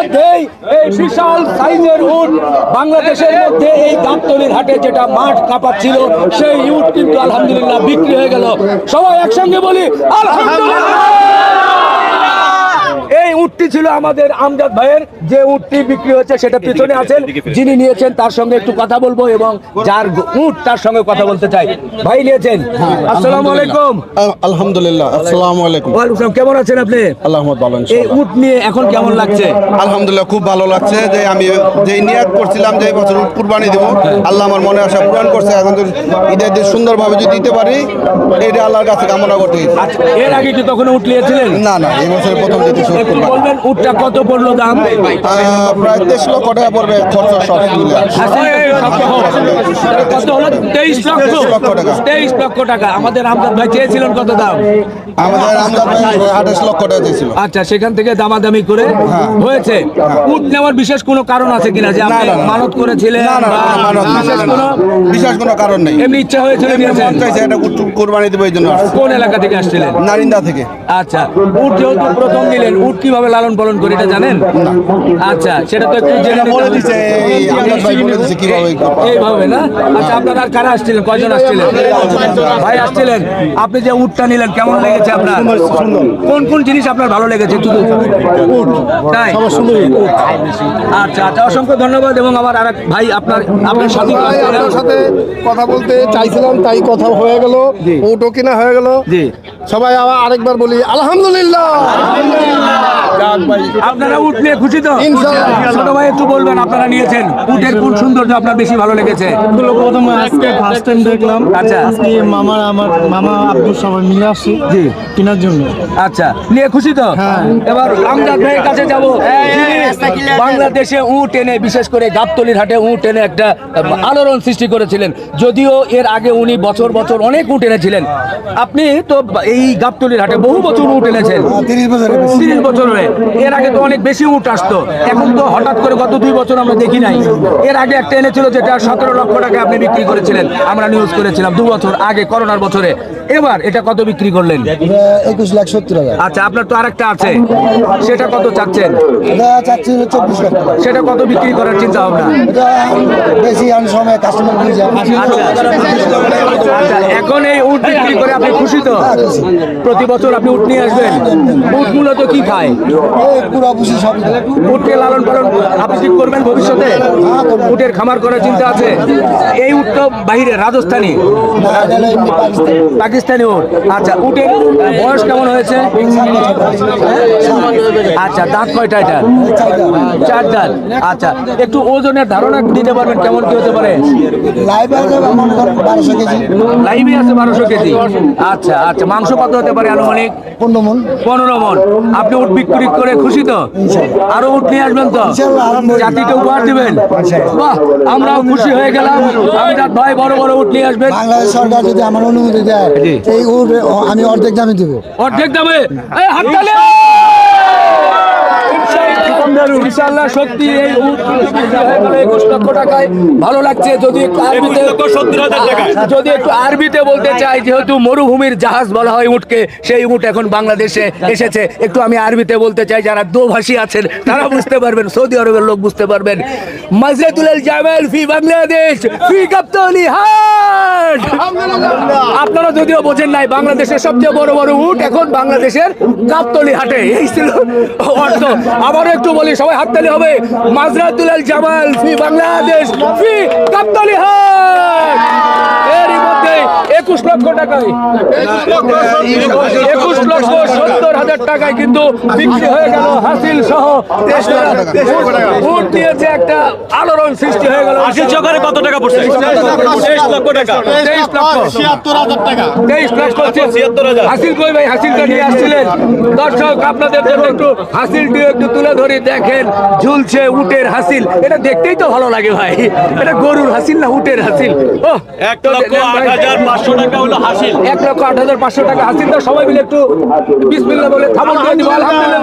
ইতিমধ্যেই এই বিশাল সাইজের উট বাংলাদেশের মধ্যে এই গাবতলির হাটে যেটা মাঠ কাঁপাচ্ছিল, সেই উট কিন্তু আলহামদুলিল্লাহ বিক্রি হয়ে গেল। সবাই একসঙ্গে বলি, আলহামদুলিল্লাহ! এই উটটি ছিল আমাদের আমজাদ ভাইয়ের যে উটটি বিক্রি হয়েছে সেটা পিছনে আছেন যিনি নিয়েছেন তার সঙ্গে একটু কথা বলব এবং যার উট তার সঙ্গে কথা বলতে চাই। ভাই নিয়েছেন? আসসালামু আলাইকুম। আলহামদুলিল্লাহ আসসালামু আলাইকুম। ওয়ালাইকুম আসসালাম কেমন আছেন আপনি? আল্লাহ ভালো এই। উট নিয়ে এখন কেমন লাগছে? আলহামদুলিল্লাহ খুব ভালো লাগছে যে আমি যে নিয়াত করছিলাম যে বছর উট কুরবানি দেবো আল্লাহ আমার মনে আশা পূরণ করছে। এখন তো ঈদের দিন সুন্দরভাবে যদি দিতে পারি এটা আল্লাহর কাছে কামনা করতে আচ্ছা, এর আগে কি কখনো উট নিয়েছিলেন? না না এই বছর প্রথম দিতে শুরু করলাম বলবেন উটটা কত পড়ল দাম প্রায় দেড় লক্ষ টাকা পড়বে খরচ সব মিলে কত হলো তেইশ লক্ষ তেইশ লক্ষ টাকা। তেইশ লক্ষ টাকা আমাদের আমদাদ ভাই চেয়েছিলেন কত দাম আমাদের আমদাদ ভাই আঠাশ লক্ষ টাকা দিয়েছিল আচ্ছা সেখান থেকে দামাদামি করে হয়েছে উট নেওয়ার বিশেষ কোনো কারণ আছে কিনা যে আপনি। মানত করেছিলেন বিশেষ কোনো বিশেষ কোনো কারণ নেই এমনি ইচ্ছা হয়েছিল মন চাইছে কোরবানি দেবো এই জন্য কোন এলাকা থেকে আসছিলেন নারিন্দা থেকে আচ্ছা উট যেহেতু প্রথম নিলেন উট কীভাবে লালন পালন করি এটা জানেন? আচ্ছা সেটা তো একটু জেনে বলে দিছে এইভাবে না? আচ্ছা আপনারা আর কারা আসছিলেন? কয়জন আসছিলেন? ভাই আসছিলেন। আপনি যে উটটা নিলেন কেমন লেগেছে আপনার? কোন কোন জিনিস আপনার ভালো লেগেছে? একটু উট। তাই? আচ্ছা আচ্ছা অসংখ্য ধন্যবাদ এবং আমার আর ভাই আপনার আপনার সাথে ভাই আপনার সাথে কথা বলতে চাইছিলাম তাই কথা হয়ে গেল। ওটো কিনা হয়ে গেল। জি। সবাই আবার আরেকবার বলি আলহামদুলিল্লাহ। আপনারা উট নিয়ে খুশি তো? ছোট ভাই একটু বলবেন আপনারা নিয়েছেন। উটের কোন সৌন্দর্য আপনার বেশি ভালো লেগেছে? এগুলো আজকে ফার্স্ট টাইম দেখলাম। আচ্ছা। আজকে মামা আমার মামা আব্দুল সবাই মিলে আসছি জি। কেনার জন্য। আচ্ছা নিয়ে খুশি তো? হ্যাঁ। এবার আমজাদ ভাইয়ের কাছে যাব। বাংলাদেশে উট এনে বিশেষ করে গাবতলির হাটে উট এনে একটা আলোড়ন সৃষ্টি করেছিলেন। যদিও এর আগে উনি বছর বছর অনেক উট এনেছিলেন। আপনি তো এই গাবতলির হাটে বহু বছর উট এনেছেন। তিরিশ বছর তিরিশ বছর হয়ে এর আগে তো অনেক বেশি উঠ আসতো। এখন তো হঠাৎ করে গত দুই বছর আমরা দেখি নাই। এর আগে একটা এনেছিল যেটা সতেরো লক্ষ টাকা আপনি বিক্রি করেছিলেন। আমরা নিউজ করেছিলাম, দু বছর আগে, করোনার বছরে। এবার এটা কত বিক্রি করলেন? একুশ লাখ সত্তর হাজার। আচ্ছা আপনার তো আরেকটা আছে। সেটা কত চাচ্ছেন? চাচ্ছি চব্বিশ লাখ সেটা কত বিক্রি করার চিন্তা ভাবনা? বেশি সময় কাস্টমার আচ্ছা আচ্ছা। এখন এই উট বিক্রি করে আপনি খুশি তো? প্রতি বছর আপনি উট নিয়ে আসবেন? উট মূলত কি খায়? এই পুরা সব উটকে লালন পালন আপনি কি করবেন ভবিষ্যতে? উটের খামার করার চিন্তা আছে? এই উট তো বাহিরে রাজস্থানী। পাকিস্তান। পাকিস্তানি উট। আচ্ছা উটের বয়স কেমন হয়েছে? আচ্ছা দাঁত কয়টা এটা চার দাঁত আচ্ছা একটু ওজনের ধারণা দিতে পারবেন কেমন কি হতে পারে? লাইভ আছে বারোশো কেজি। আচ্ছা আচ্ছা মাংস কত হতে পারে আনুমানিক? পনেরো মন। পনেরো মন। আপনি উট বিক্রি করে খুশি তো? আরও উট নিয়ে আসবেন তো। জাতিকে উপহার দিবেন? বাহ আমরাও খুশি হয়ে গেলাম। ভাই বড় বড় উট নিয়ে আসবেন। বাংলাদেশ সরকার যদি আমার অনুমতি দেয়। আমি অর্ধেক দামে দেবো অর্ধেক দামে! ইনশাআল্লাহ সত্যি এই উট বিক্রি গেল 21 লক্ষ টাকায় ভালো লাগছে। যদি একটু আরবিতে যদি একটু আরবিতে বলতে চাই যেহেতু মরুভূমির জাহাজ বলা হয় উটকে সেই উট এখন বাংলাদেশে এসেছে। একটু আমি আরবিতে বলতে চাই যারা দোভাষী আছেন তারা বুঝতে পারবেন সৌদি আরবের লোক বুঝতে পারবেন। জামাল ফি বাংলাদেশ ফি গাবতলি হাট। আপনারা যদিও বোঝেন নাই বাংলাদেশের সবচেয়ে বড় বড় উট এখন বাংলাদেশের গাবতলি হাটে। এই ছিল অর্থ। আবারও একটু বলি সবাই হাততালি হবে। মাজরাতুল জামাল ফি বাংলাদেশ ফি কাপ্তালি মধ্যে একুশ লক্ষ টাকায়। একুশ লক্ষ সত্তর হাজার টাকায় কিন্তু বিক্রি হয়ে গেল হাসিল সহ। দিয়েছে একটা আলোড়ন সৃষ্টি হয়ে গেল। চকারে কত টাকা পড়ছে? তেইশ লক্ষ টাকা। তেইশ লক্ষ। ছিয়াত্তর হাজার টাকা। তেইশ লক্ষ ছিয়াত্তর হাজার। হাসিল কই ভাই? হাসিলটা নিয়ে আসছিলেন। দর্শক আপনাদের জন্য একটু হাসিলটি একটু তুলে ধরে। দেখেন ঝুলছে উটের হাসিল। এটা দেখতেই তো ভালো লাগে ভাই। এটা গরুর হাসিল না উটের হাসিল? ও এক লক্ষ আট হাজার পাঁচশো টাকা হলো হাসিল এক লক্ষ আট হাজার পাঁচশো টাকা হাসিল তো সবাই মিলে একটু বিসমিল্লা বলে থামন দিয়ে দিব আলহামদুলিল্লাহ